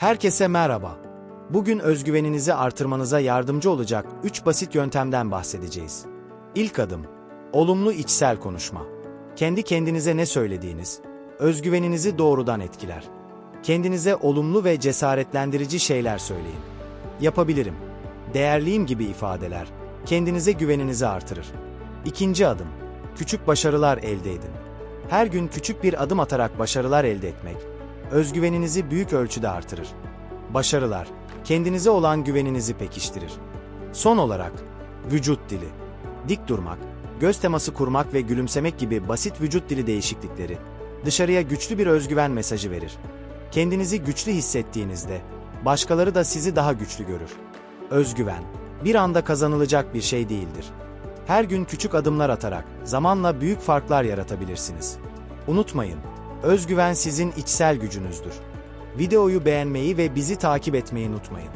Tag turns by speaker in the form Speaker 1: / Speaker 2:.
Speaker 1: Herkese merhaba. Bugün özgüveninizi artırmanıza yardımcı olacak 3 basit yöntemden bahsedeceğiz. İlk adım, olumlu içsel konuşma. Kendi kendinize ne söylediğiniz, özgüveninizi doğrudan etkiler. Kendinize olumlu ve cesaretlendirici şeyler söyleyin. Yapabilirim, değerliyim gibi ifadeler, kendinize güveninizi artırır. İkinci adım, küçük başarılar elde edin. Her gün küçük bir adım atarak başarılar elde etmek, özgüveninizi büyük ölçüde artırır. Başarılar, kendinize olan güveninizi pekiştirir. Son olarak, vücut dili. Dik durmak, göz teması kurmak ve gülümsemek gibi basit vücut dili değişiklikleri, dışarıya güçlü bir özgüven mesajı verir. Kendinizi güçlü hissettiğinizde, başkaları da sizi daha güçlü görür. Özgüven, bir anda kazanılacak bir şey değildir. Her gün küçük adımlar atarak zamanla büyük farklar yaratabilirsiniz. Unutmayın, özgüven sizin içsel gücünüzdür. Videoyu beğenmeyi ve bizi takip etmeyi unutmayın.